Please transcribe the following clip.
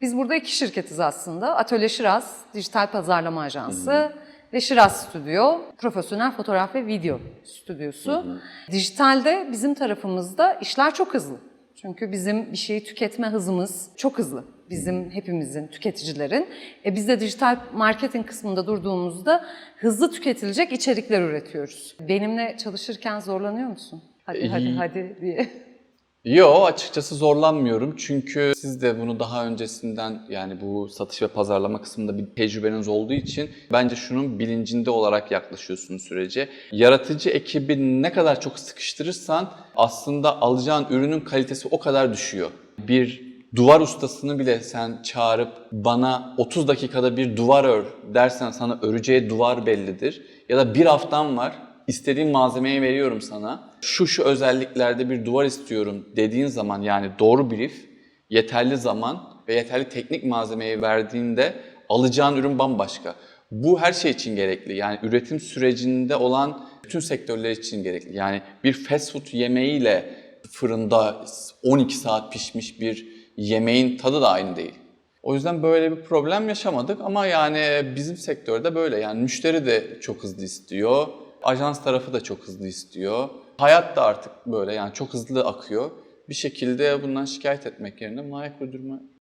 Biz burada iki şirketiz aslında. Atölye Şiraz, dijital pazarlama ajansı ve Şiraz Stüdyo, profesyonel fotoğraf ve video stüdyosu. Dijitalde bizim tarafımızda işler çok hızlı. Çünkü bizim bir şeyi tüketme hızımız çok hızlı. Bizim hepimizin, tüketicilerin. E biz de dijital marketing kısmında durduğumuzda hızlı tüketilecek içerikler üretiyoruz. Benimle çalışırken zorlanıyor musun? Hadi hadi İyi. hadi diye. Yo açıkçası zorlanmıyorum çünkü siz de bunu daha öncesinden yani bu satış ve pazarlama kısmında bir tecrübeniz olduğu için bence şunun bilincinde olarak yaklaşıyorsunuz sürece. Yaratıcı ekibi ne kadar çok sıkıştırırsan aslında alacağın ürünün kalitesi o kadar düşüyor. Bir duvar ustasını bile sen çağırıp bana 30 dakikada bir duvar ör dersen sana öreceği duvar bellidir. Ya da bir haftan var istediğin malzemeyi veriyorum sana. Şu şu özelliklerde bir duvar istiyorum dediğin zaman yani doğru brief, yeterli zaman ve yeterli teknik malzemeyi verdiğinde alacağın ürün bambaşka. Bu her şey için gerekli. Yani üretim sürecinde olan bütün sektörler için gerekli. Yani bir fast food yemeğiyle fırında 12 saat pişmiş bir yemeğin tadı da aynı değil. O yüzden böyle bir problem yaşamadık ama yani bizim sektörde böyle. Yani müşteri de çok hızlı istiyor. Ajans tarafı da çok hızlı istiyor. Hayat da artık böyle yani çok hızlı akıyor. Bir şekilde bundan şikayet etmek yerine layık bir duruma